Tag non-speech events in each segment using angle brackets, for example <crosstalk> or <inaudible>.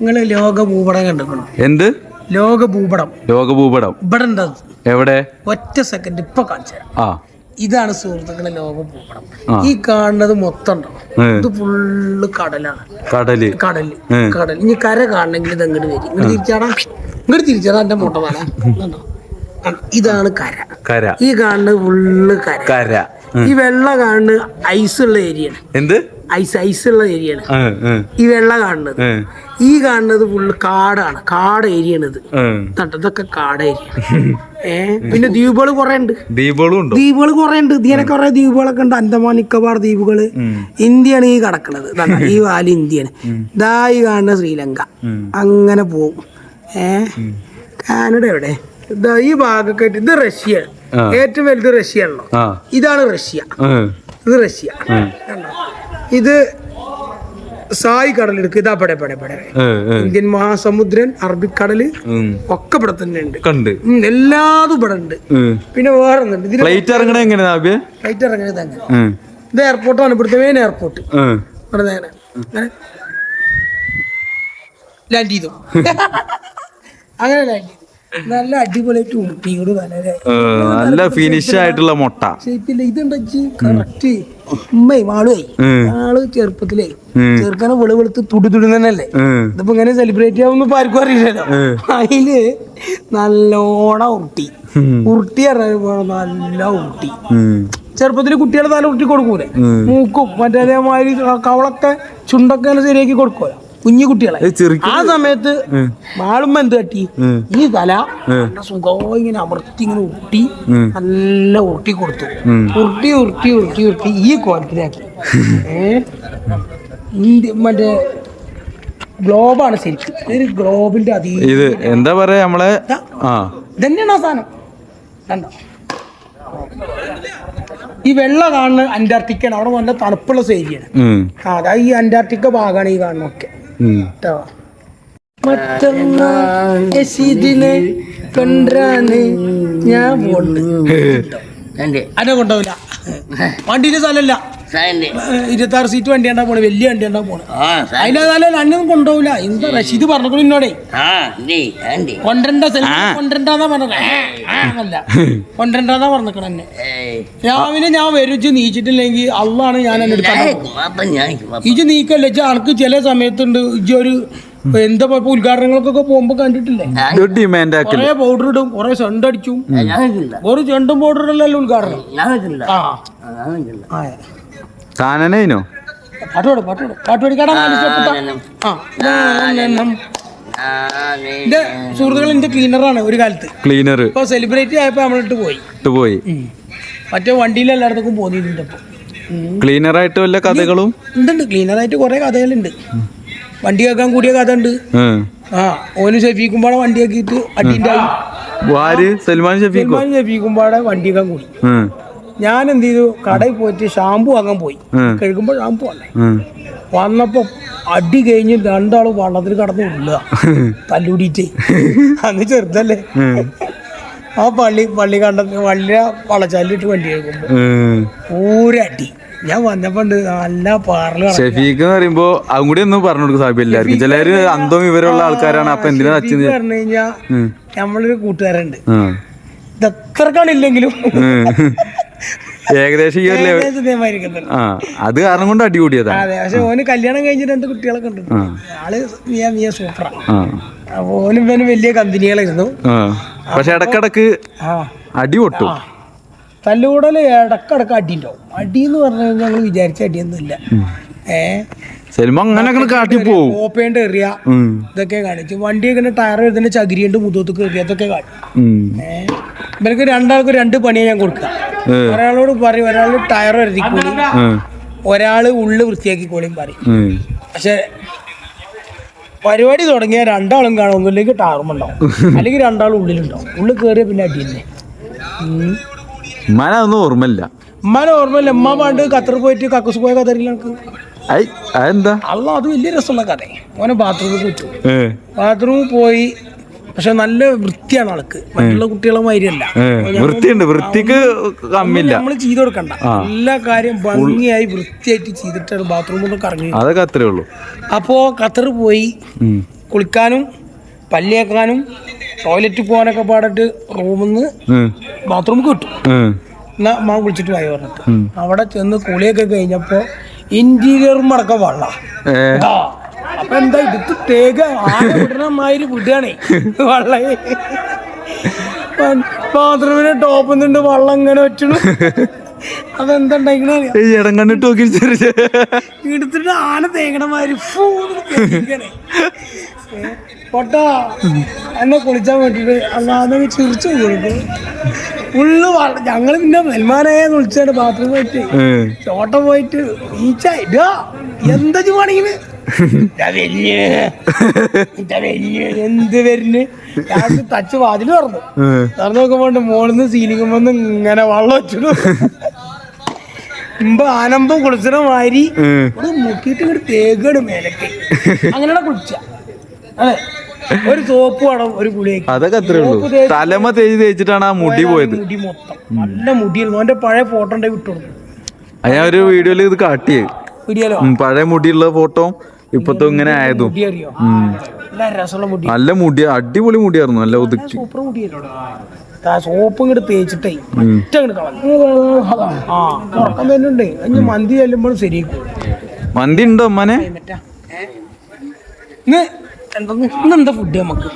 നിങ്ങൾ ലോക ഭൂപടം കണ്ടിക്കണം എന്ത്? ലോക ഭൂപടം ലോകഭൂപടം. ഇവിടെ ഉണ്ടത് എവിടെ? ഒറ്റ സെക്കൻഡ് ഇപ്പൊ കാണിച്ചു ആ. ഇതാണ് സുഹൃത്തുക്കളെ ലോക ഭൂപടം ഈ കാണുന്നത് മൊത്തം ഉണ്ടോ? ഇത് ഫുള്ള് കടലാണ്. കടൽ. കടൽ. കടൽ. കടൽ ഇനി കര കാണണമെങ്കിൽ ഇത് അങ്ങോട്ട് വരും. ഇങ്ങോട്ട് തിരിച്ചാടാ. ഇങ്ങോട്ട് തിരിച്ചാടാ എന്റെ മുട്ട പോലെ കണ്ടോ? ഇതാണ് കര. കര. ഈ കാണുന്നത് ഫുള്ള് കര. കര. ഈ വെള്ള കാണുന്നത് ഐസ് ഉള്ള ഏരിയയാണ് എന്ത്? ഐസ് ഐസ് ഉള്ള ഏരിയയാണ് ഈ വെള്ള കാണുന്നത്. ഈ കാണുന്നത് ഫുള്ള് കാടാണ്. കാട് ഏരിയയാണ് ഇത്. തട്ടത്തൊക്കെ കാട് ഏരിയ ഏ? പിന്നെ ദ്വീപുകൾ കുറെ ഉണ്ട്? ദ്വീപുകളും ദ്വീപുകൾ കുറെ ഉണ്ട് ഇങ്ങനെ കുറെ ദ്വീപുകളൊക്കെ ഉണ്ട്. അന്തമാൻ നിക്കോബാർ ദ്വീപുകൾ ഇന്ത്യയാണ് ഈ കിടക്കുന്നത് ഈ വാൽ ഇന്ത്യയാണ്. ഇതാ ഈ കാണുന്ന ശ്രീലങ്ക. അങ്ങനെ പോകും ഏ? കാനഡ എവിടെ? ഈ ഭാഗമൊക്കെ ഇത് റഷ്യ. ഏറ്റവും വലുത് റഷ്യ ആണല്ലോ. ഇതാണ് റഷ്യ. ഇത് റഷ്യ? ഇത് സായ് കടലെടുക്ക്. ഇതാ പടെ പടെ പടെ. ഇന്ത്യൻ മഹാസമുദ്രൻ അറബിക്കടൽ. ഒക്കെ ഇവിടെ തന്നെ ഉണ്ട്. കണ്ട്. എല്ലാതും ഇവിടെ ഉണ്ട്. പിന്നെ വേറെ ഫ്ലൈറ്റ് ഇറങ്ങണ എങ്ങനെ നാബ്യ ഫ്ലൈറ്റ് ഇറങ്ങണത് അങ്ങനെ. ഇത് എയർപോർട്ടാണ് ഇവിടുത്തെ മെയിൻ എയർപോർട്ട് ഇവിടെ നേരെ. ലാൻഡ് ചെയ്തു അങ്ങനെ. ലാൻഡ് ചെയ്തു. നല്ല അടിപൊളിയായിട്ട് ഊട്ടിയോട് വളരെ നല്ല ഫിനിഷ് ആയിട്ടുള്ള മുട്ട. ഷേപ്പില്ല ഇതുണ്ട് കറക്റ്റ് ഉമ്മയും ആളുമായി. ആൾ ചെറുപ്പത്തിലേ. ചെറുക്കനെ വെളു വെളുത്ത് തുടി തുടുന്നല്ലേ. ഇതിപ്പോ ഇങ്ങനെ സെലിബ്രേറ്റ് ചെയ്യാവുന്ന ആർക്കും അറിയില്ലല്ലോ. അതിൽ നല്ലോണം ഉരുട്ടി. ഉരുട്ടി അറിയാൻ നല്ല ഉരുട്ടി. ചെറുപ്പത്തിൽ കുട്ടികളെ നല്ല ഉരുട്ടി കൊടുക്കൂലേ? മൂക്കും മറ്റേ അതേമാതിരി കവളൊക്കെ ചുണ്ടൊക്കെ ശരിയാക്കി കൊടുക്കൂല കുഞ്ഞു കുട്ടികളെ. ആ സമയത്ത് മാളുമ്പ എന്ത് കട്ടി ഈ തല സുഖമായി ഇങ്ങനെ അമർത്തി ഇങ്ങനെ ഉരുട്ടി നല്ല ഉരുട്ടി കൊടുത്തു. ഉരുട്ടി ഉരുട്ടി ഉരുട്ടി ഉരുട്ടി ഈ കോലത്തിലാക്കി. <laughs> മറ്റേ ഗ്ലോബാണ് ശരിക്കും. ഇതൊരു ഗ്ലോബിന്റെ അതി ഇത് എന്താ പറയാ നമ്മളെ? ഇതന്നെയാണ് ആ. സാധനം. കണ്ടോ? ഈ വെള്ള കാണുന്ന അന്റാർട്ടിക്കാണ് അവിടെ നല്ല തണുപ്പുള്ള ഏരിയയാണ് അതായത് അതാ ഈ അന്റാർട്ടിക്ക ഭാഗമാണ് ഈ കാണുന്നൊക്കെ. കേട്ടോ? മറ്റന്നാൾ യസീദിനെ കൊണ്ടാണ് ഞാൻ പോണ്ട് അന്നെ കൊണ്ടുപോവില്ല. വണ്ടിന്റെ സ്ഥലമല്ല. ഇരുപത്തി ആറ് സീറ്റ് വണ്ടി ഉണ്ടാ പോണേ വലിയ വണ്ടി ഉണ്ടാ പോണേ. സ്ഥലം അന്നൊന്നും കൊണ്ടുപോവില്ല എന്താ റഷീദ് പറഞ്ഞോളൂ എന്നോടേ കൊണ്ടരണ്ട കൊണ്ടരണ്ടാന്നാ പറഞ്ഞല്ല കൊണ്ടരണ്ടാന്നാ പറഞ്ഞേക്കണ എന്നെ. രാവിലെ ഞാൻ വരും നീച്ചിട്ടില്ലെങ്കിൽ അള്ളാണ് ഞാൻ എന്നെ ഇജ് നീക്കല്ല ഇജ്ജ് അനക്ക് ചില സമയത്തുണ്ട് ഇജ് ഒരു എന്താ ഇപ്പൊ ഉദ്ഘാടനങ്ങൾക്കൊക്കെ പോകുമ്പോ കണ്ടിട്ടില്ലേ? കൊറേ പൗഡർ ഇടും കൊറേ ചെണ്ട് അടിച്ചും. ഒരു ചെണ്ടും പൗഡർ ഇടലല്ലോ ഉദ്ഘാടനം? ആ ആ. കാനനോ പാട്ടോട് പാട്ടോട്. പാട്ട് പഠിക്കാടാ നാല് step ഇട്ടാ. ആ ഞാനെന്നും. എന്റെ സുഹൃത്തുക്കൾ എന്റെ ക്ലീനറാണ് ഒരു കാലത്ത്. ക്ലീനർ ഇപ്പൊ സെലിബ്രേറ്റ് ആയപ്പോ നമ്മളിട്ട് പോയി. ഇട്ടുപോയി മറ്റേ വണ്ടിയിൽ എല്ലായിടത്തേക്കും പോന്നിട്ടുണ്ട് അപ്പൊ. ക്ലീനർ ആയിട്ട് വല്ല കഥകളും? ഉണ്ട് ക്ലീനറായിട്ട് കുറെ കഥകളുണ്ട്. വണ്ടി കേൾക്കാൻ കൂടിയ കഥ ഉണ്ട്. ആ. ഓന് ഷെഫീക്കുമ്പാടെ വണ്ടി ആക്കിയിട്ട് അടിയുണ്ടായി സൽമാൻ ഷഫീഖോ? സൽമാൻ ഷെഫീക്കുമ്പാടെ വണ്ടി കേൾക്കാൻ കൂടി. ഞാൻ എന്ത് ചെയ്തു കടയിൽ പോയിട്ട് ഷാമ്പു വാങ്ങാൻ പോയി. കഴുകുമ്പോൾ ഷാമ്പു ഉം. വന്നപ്പോ അടി കഴിഞ്ഞ് രണ്ടാൾ വള്ളത്തിൽ കടന്ന് ഉള്ളുക <laughs> തല്ലൂടിയിട്ട്. അന്ന് ചെറുതല്ലേ. ആ. പള്ളി പള്ളി കണ്ട വള്ളിയ വളച്ചാലിട്ട് വണ്ടി കേൾക്കുമ്പോ ഒരടി ഞാൻ വന്നപ്പോ നല്ല പാറൽ ഷെഫീഖ് എന്ന് പറയുമ്പോ അതും കൂടി ഒന്നും പറഞ്ഞു കൊടുക്കും സാഹിബ് എല്ലാവർക്കും. ചിലര് അന്തം വിവരമുള്ള ആൾക്കാരാണ്. അപ്പൊ എന്തിനാ പറഞ്ഞു കഴിഞ്ഞാ നമ്മളൊരു കൂട്ടുകാരുണ്ട് ഇത് എത്ര കാണില്ലെങ്കിലും ഏകദേശം ഈ ഒരു ലെവൽ. ആ അത് കാരണം കൊണ്ട് അടികൂടിയതാ. അതെ പക്ഷെ ഓന് കല്യാണം കഴിഞ്ഞ് രണ്ട് കുട്ടികളൊക്കെ ഉണ്ട്. ആൾ സൂപ്പറാ. അപ്പൊ ഓനും ഇവനും വലിയ കമ്പനികളായിരുന്നു. പക്ഷെ ഇടക്കിടക്ക് അടി പൊട്ടു. തല്ലുകൂടൽ ഇടക്കിടക്ക് അടിയുണ്ടാവും അടി എന്ന് പറഞ്ഞു കഴിഞ്ഞാൽ ഞങ്ങൾ വിചാരിച്ച അടിയൊന്നുമില്ല. ഏ? സിനിമ അങ്ങനെ കാട്ടി കോപ്പേണ്ട് എറിയ. ഇതൊക്കെ കാണിച്ചു വണ്ടി ഇങ്ങനെ ടയർ വരുന്ന ചകിരിയുണ്ട് മുതത്ത് കയറി അതൊക്കെ കാണിച്ചു. ഇവർക്ക് രണ്ടാൾക്ക് രണ്ട് പണിയാണ് ഞാൻ കൊടുക്കുക ഒരാളോട് പറയും ഒരാൾ ടയർ ഉം. ഒരാൾ ഉള്ളു വൃത്തിയാക്കിക്കോളിയും പറയും. പക്ഷെ പരിപാടി തുടങ്ങിയ രണ്ടാളും കാണും. ഒന്നുമില്ലെങ്കിൽ ടാറുമുണ്ടാവും <laughs> അല്ലെങ്കിൽ രണ്ടാളും ഉള്ളിലുണ്ടാവും. ഉള്ളിൽ കയറിയ പിന്നെ അടിയല്ലേ മന ഒന്നും ഓർമ്മയില്ല. മന ഓർമ്മയില്ല. ഉമ്മ പണ്ട് ഖത്തർ പോയിട്ട് കക്കൂസ് പോയ കഥയില്ല എനിക്ക് അതെന്താ? അല്ല അത് വലിയ രസമുള്ള കഥ ഓനെ ബാത്റൂമിൽ വെച്ചു ബാത്റൂമിൽ പോയി പക്ഷെ നല്ല വൃത്തിയാണ് ആൾക്ക്. മറ്റുള്ള കുട്ടികളെ മാതിരിയല്ല. വൃത്തിയുണ്ട്. വൃത്തിക്ക് കമ്മില്ല. നമ്മൾ ചെയ്തു കൊടുക്കണ്ട എല്ലാ കാര്യം ഭംഗിയായി വൃത്തിയായിട്ട് ചെയ്തിട്ടാണ് ബാത്റൂമിൽ കറങ്ങി അതൊക്കെ അത്രേ ഉള്ളൂ. അപ്പോ ഖത്തർ പോയി. കുളിക്കാനും പല്ലിയേക്കാനും ടോയ്ലറ്റ് പോകാനൊക്കെ പാടിട്ട് റൂമിൽ നിന്ന്. ബാത്റൂമിൽ കിട്ടും. എന്നാ മാ വിളിച്ചിട്ട് വായി പറഞ്ഞിട്ട്. അവിടെ ചെന്ന് കുളിയൊക്കെ കഴിഞ്ഞപ്പോ ഇന്റീരിയറും അടക്കം വള്ള. എന്താ ഇത്? തേക. ആന വിടണ മാതിരി വിടുകയാണേ. വള്ള ബാത്റൂമിന് ടോപ്പ് നിന്നുണ്ട് വള്ളം ഇങ്ങനെ വെച്ചണു അതെന്താ ഉണ്ടായിക്കണ ഈ ഇടം കണ്ടിട്ട് നോക്കി. എടുത്തിട്ട് ആന തേങ്ങണ മാതിരി ഫൂ എന്ന് തേക്കിക്കണേ. ഏ, പൊട്ടാ എന്നെ കുളിച്ചാൻ വേണ്ടിട്ട് അല്ലാതെ ചിരിച്ചു കൊടുക്കും ഫുള്ള് ഞങ്ങൾ പിന്നെ മെൽമാനായ വിളിച്ചാണ് ബാത്റൂം പോയിട്ട്. ചോട്ടം പോയിട്ട് ഇടാ. എന്താ ചുവാണെങ്കിൽ എന്ത് വരുന്ന? ഞാൻ തച്ച് വാതിൽ തുറന്നു. തുറന്നു നോക്കുമ്പോ മോളിന്ന് സീലിംഗ് വന്ന് ഇങ്ങനെ വെള്ളം വെച്ചിട്ടു ഇമ്പ ആനമ്പം കുളിച്ചണ മാരി മുക്കിട്ട് മുക്കിയിട്ട് ഇങ്ങോട്ട് തേക്കാണ് മേലക്ക്. അങ്ങനെയാണ് കുളിച്ച. അതെ. ഒരു സോപ്പ് വേണം ഒരു കുളി അതൊക്കെ അത്രേ ഉള്ളൂ. തലമ തേച്ച് തേച്ചിട്ടാണ് ആ മുടി പോയത്. മുടി മൊത്തം. നല്ല മുടിയായിരുന്നു. അവന്റെ പഴയ ഫോട്ടോ ഉണ്ടെങ്കിൽ വിട്ടു ഞാൻ ഒരു വീഡിയോയിൽ ഇത് കാട്ടിയേ. പിടിയാലോ ഉം, പഴയ മുടിയുള്ള ഫോട്ടോ ഇപ്പത്തെ ഇങ്ങനെ ആയതും. നല്ല മുടി. അടിപൊളി മുടിയായിരുന്നു നല്ല ഒതുക്കി. സോപ്പ് ഇങ്ങോട്ട് തേച്ചിട്ടേ. ഒറ്റ ആ ഉറക്കം ഉണ്ട്. അഞ്ഞ് മന്തി ചെല്ലുമ്പോഴും ശരിയാക്കും. മന്തി ഉണ്ടോ അമ്മനെ? എന്താ ഫുഡ് നമുക്ക്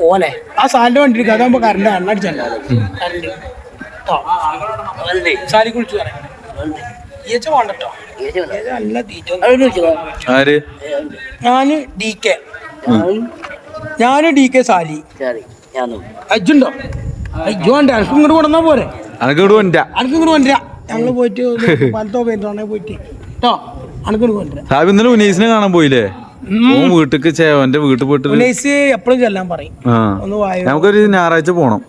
പോലെ. ആ സാലിന്റെ വണ്ടി എടുക്കുക അതാകുമ്പോ കറണ്ട് എണ്ണടിച്ചല്ലോ കറണ്ട് സാലി കുളിച്ചു പറയാം. ആര്? ഞാൻ ഡി കെ. ഞാൻ ഡി കെ സാലി. അജ്ജുണ്ടോ? അയ്യോ അനക്ക് ഇങ്ങോട്ട് കൊണ്ടുവന്നാ പോരെ? അനക്ക് ഇവിടെ വണ്ടാ അനക്ക് ഇങ്ങോട്ട് കൊണ്ടുവരാ ഞങ്ങൾ പോയിട്ട് പലത്തോ പെയിന്റോണെ പോയിട്ട്. കേട്ടോ അനക്ക് ഇങ്ങോട്ട് കൊണ്ടുവരാം സാബ് ഇന്നലെ ഉനീസിനെ കാണാൻ പോയില്ലേ? ഓൻ വീട്ടിക്ക് ചേവന്റെ വീട്ടിൽ പോയിട്ട് ഉനൈസ് എപ്പോഴും ചെല്ലാൻ പറയും. ഒന്ന് വായോ. നമുക്കൊരു ഞായറാഴ്ച പോണം.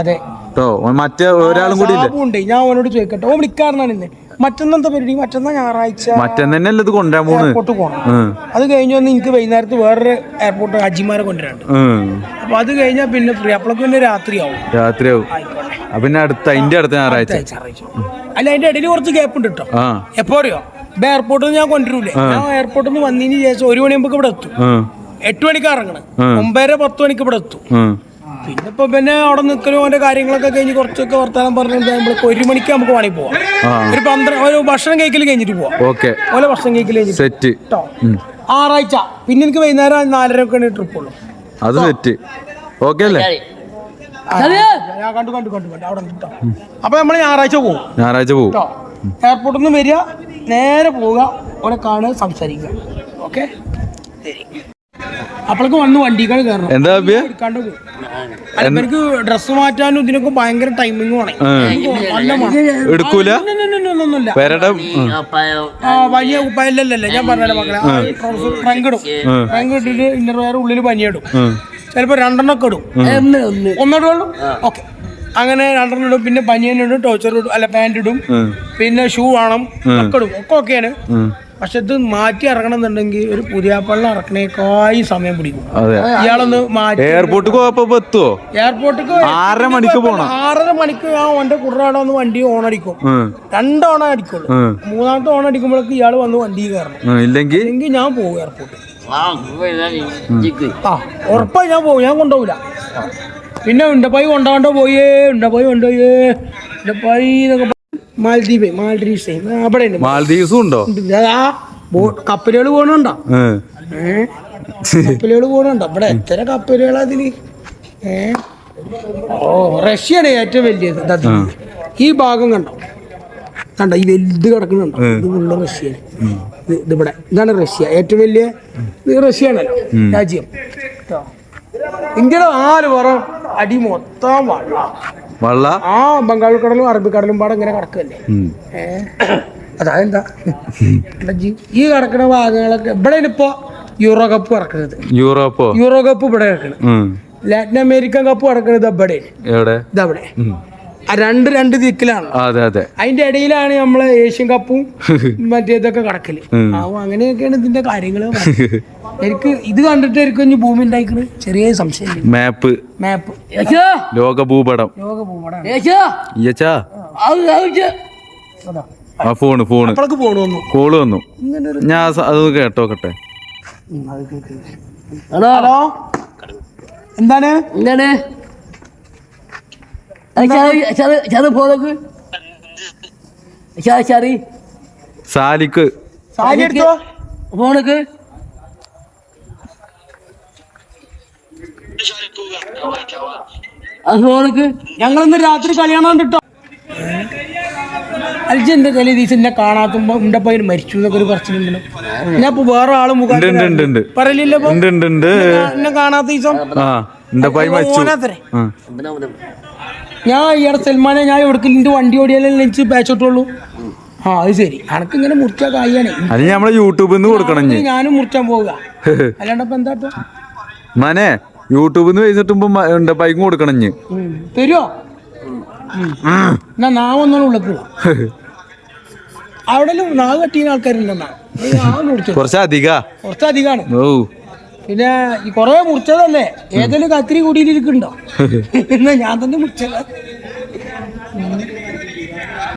അതെ. കേട്ടോ മറ്റേ ഒരാളും കൂടി ഞാൻ അവനോട് ചോദിക്കട്ടെ. ഓ വിളിക്കാരനാണ് ഇന്ന്. മറ്റന്നാ എന്താ പരിപാടി? മറ്റന്നാ ഞായറാഴ്ച മറ്റേ തന്നെ ഇത് കൊണ്ടുവരാൻ പോകുന്നത് എയർപോർട്ട് പോകണം അത് കഴിഞ്ഞ് വന്ന് എനിക്ക് വൈകുന്നേരത്ത് വേറൊരു എയർപോർട്ട് അജിമാരെ കൊണ്ടുവരാണ്ട്. അപ്പൊ അത് കഴിഞ്ഞാൽ പിന്നെ ഫ്രീ അപ്പോഴൊക്കെ പിന്നെ രാത്രിയാവും. രാത്രിയാവും. പിന്നെ അടുത്ത അതിന്റെ അടുത്ത ഞായറാഴ്ച. അല്ല അതിന്റെ ഇടയിൽ കുറച്ച് ഗ്യാപ്പ് ഉണ്ട് കേട്ടോ എപ്പോ അറിയോ? ഇപ്പൊ എയർപോർട്ടിൽ ഞാൻ കൊണ്ടുവരൂലേ. ഞാൻ എയർപോർട്ടിൽ നിന്ന് വന്നതിന് ശേഷം ഒരു മണിയാകുമ്പോ ഇവിടെ എത്തും. എട്ട് മണിക്ക് ഇറങ്ങണം ഒമ്പതര പത്ത് മണിക്ക് ഇവിടെ എത്തും. പിന്നെ ഇപ്പൊ പിന്നെ അവിടെ നിൽക്കലും അവന്റെ കാര്യങ്ങളൊക്കെ കഴിഞ്ഞ് കുറച്ചൊക്കെ വർത്താനം പറഞ്ഞിട്ട് ഒരു മണിക്ക് നമുക്ക് വേണമെങ്കിൽ പോവാം. ഒരു പന്ത്രണ്ട് ഒരു ഭക്ഷണം കഴിക്കൽ കഴിഞ്ഞിട്ട് പോവാം. ഓക്കെ. ഓലെ ഭക്ഷണം കഴിക്കൽ കഴിഞ്ഞിട്ട് സെറ്റ്. കേട്ടോ ആറാഴ്ച. പിന്നെ എനിക്ക് വൈകുന്നേരം നാലര ഒക്കെ ട്രിപ്പ് ഉള്ളൂ. അത് സെറ്റ്. ഓക്കെ അല്ലേ? ആ, ഞാൻ കണ്ടു കണ്ടു കണ്ടു. കണ്ടു അവിടെ അപ്പൊ നമ്മൾ ഞായറാഴ്ച പോകും ഞായറാഴ്ച പോകും എയർപോർട്ടിൽ നിന്ന് വരിക നേരെ പോവുക ഓനെ കാണുക സംസാരിക്കുക. ഓക്കെ? അപ്പോഴേക്ക് വന്ന് വണ്ടിക്കാണ് കയറണം. എന്താ എടുക്കാണ്ട് പോകും ഡ്രസ്സ് മാറ്റാനും ഇതിനൊക്കെ ഭയങ്കര ടൈമിംഗ് വേണം. എടുക്കൂല? ഒന്നുമില്ല വലിയ കുപ്പായില്ലല്ലേ ഞാൻ പറഞ്ഞല്ലോ മക്കളെ? ട്രങ്ക് ഇടും. ട്രങ്ക് ഇട്ടിട്ട് ഇന്നർവെയർ ഉള്ളിൽ പനിയിടും. ചിലപ്പോ രണ്ടെണ്ണം ഒക്കെ ഇടും ഒന്നോട് ഓക്കെ. അങ്ങനെ രണ്ടെണ്ണം ഇടും. പിന്നെ ബനിയൻ ഇടും ടോച്ചർ ഇടും. അല്ല പാന്റ് ഇടും. പിന്നെ ഷൂ വേണം. ഒക്കെ ഇടും. ഒക്കെ ഓക്കെയാണ്. പക്ഷെ ഇത് മാറ്റി ഇറങ്ങണം എന്നുണ്ടെങ്കിൽ ഒരു പുതിയ പള്ളം ഇറക്കണേക്കായി സമയം പിടിക്കും. അതെ. ഇയാളൊന്ന് മാറ്റി എയർപോർട്ടിൽ പോയപ്പോ എത്തുവോ? എയർപോർട്ടിക്ക് ആറര മണിക്ക് പോണം. ആറര മണിക്ക് ഞാൻ ഓന്റെ കുടറാടെ വന്ന് വണ്ടി ഓൺ അടിക്കും. രണ്ട് ഓണം അടിക്കുള്ളൂ. മൂന്നാമത്തെ ഓൺ അടിക്കുമ്പോഴേക്ക് ഇയാൾ വന്ന് വണ്ടി കയറണം. ഇല്ലെങ്കിൽ? ഞാൻ പോകും എയർപോർട്ടിൽ ആ ഉറപ്പായി ഞാൻ പോകും. ഞാൻ കൊണ്ടുപോകില്ല പിന്നെ ഉണ്ടപ്പായി കൊണ്ടാണ്ടോ പോയേ ഉണ്ടപ്പായി കൊണ്ടുപോയേ ഉണ്ടപ്പായി എന്നൊക്കെ മാൽദ്വീപ് മാൽദ്വീപ്സ്. അവിടെ ഉണ്ട് മാലദ്വീപ്സും ഉണ്ടോ? ആ കപ്പലുകൾ പോകണുണ്ടോ കപ്പലുകൾ പോകണുണ്ടോ ഇവിടെ എത്ര കപ്പലുകളാ അതിന് ഏ? ഓ റഷ്യയാണ് ഏറ്റവും വലിയത്. ഈ ഭാഗം കണ്ടോ? കണ്ടോ? ഈ വലുത് കിടക്കുന്നുണ്ടോ? ഇത് ഫുള്ള് റഷ്യയാണ്. ഇത് ഇതിവിടെ ഇതാണ് റഷ്യ. ഏറ്റവും വലിയ ഇത് റഷ്യയാണല്ലോ രാജ്യം. ഇന്ത്യയുടെ നാല് പുറം അടി മൊത്തം വള്ളം. വള്ള. ആ ബംഗാൾ കടലും അറബിക്കടലും പാടെ ഇങ്ങനെ കിടക്കല്ലേ അതായത് ഈ കിടക്കുന്ന ഭാഗങ്ങളൊക്കെ ഇവിടെ ഇപ്പോ യൂറോ കപ്പ് കിടക്കുന്നത് യൂറോപ്പോ യൂറോ കപ്പ് ഇവിടെ കിടക്കുന്നത് ലാറ്റിൻ അമേരിക്കൻ കപ്പ് കിടക്കുന്നത് ഇവിടെ ഇതവിടെ. രണ്ട് രണ്ട് ദിക്കിലാണ്. അതെ അതെ. അതിന്റെ ഇടയിലാണ് നമ്മളെ ഏഷ്യൻ കപ്പും <laughs> മറ്റേതൊക്കെ ഇതൊക്കെ കിടക്കൽ. ആ അങ്ങനെയൊക്കെയാണ് ഇതിന്റെ കാര്യങ്ങൾ എനിക്ക് ഇത് കണ്ടിട്ട് എനിക്ക് ഇനി ഭൂമി ഉണ്ടായിക്കണ് ചെറിയ സംശയം മാപ്പ്. മാപ്പ്. ലോക ഭൂപടം. ലോക ഭൂപടം ആ ഫോണ് ഫോണ്. കോൾ വന്നു. ഇങ്ങനെ ഒരു ഞാൻ അത് കേട്ടോക്കട്ടെ ഹലോ? എന്താണ്? എന്താണ്? സാലിക്ക്. ഫോണക്ക് ഫോണക്ക് ഞങ്ങളിന്ന് രാത്രി കല്യാണം കിട്ടോ അൽജ എന്റെ ദിവസം എന്നെ കാണാത്തുമ്പോ എന്റെ പയ്യൻ മരിച്ചു എന്നൊക്കെ ഒരു പറച്ചിലുണ്ടല്ലോ ഞാൻ ഇപ്പൊ വേറെ ആൾ മുഖം പറയില്ലല്ലോ എന്നെ കാണാത്ത ദിവസം എന്റെ മരിച്ചു. ഞാൻ ഈയിടെ സൽമാനെ ഞാൻ എവിടെക്ക് നിന്റെ വണ്ടി ഓടിയാലേ എനിക്ക് പാച്ചോട്ടുള്ളൂ ആ അത് ശരി. അനക്ക് ഇങ്ങനെ മുറിച്ചാ കായാണ്. അത് നമ്മളെ യൂട്യൂബിൽ നിന്ന് കൊടുക്കണം. ഞാനും മുറിച്ചാൻ പോവുക. അല്ലാണ്ടപ്പോ എന്താ? മനെ യൂട്യൂബിൽ നിന്ന് പൈസ കിട്ടുമ്പോ പൈക്കും കൊടുക്കണം തരുമോ എന്നാ നാ ഒന്നാണ് ഉള്ളത് അവിടെ നാവ് കട്ടിയ ആൾക്കാരുണ്ടെന്നാ. കുറച്ചധികാണ്. ഓ. പിന്നെ ഈ കൊറേ മുറിച്ചതല്ലേ? ഏതെങ്കിലും കത്തിരി കൂടിയിലിരിക്കുന്നുണ്ടോ <laughs> എന്നാ ഞാൻ തന്നെ മുറിച്ചത്.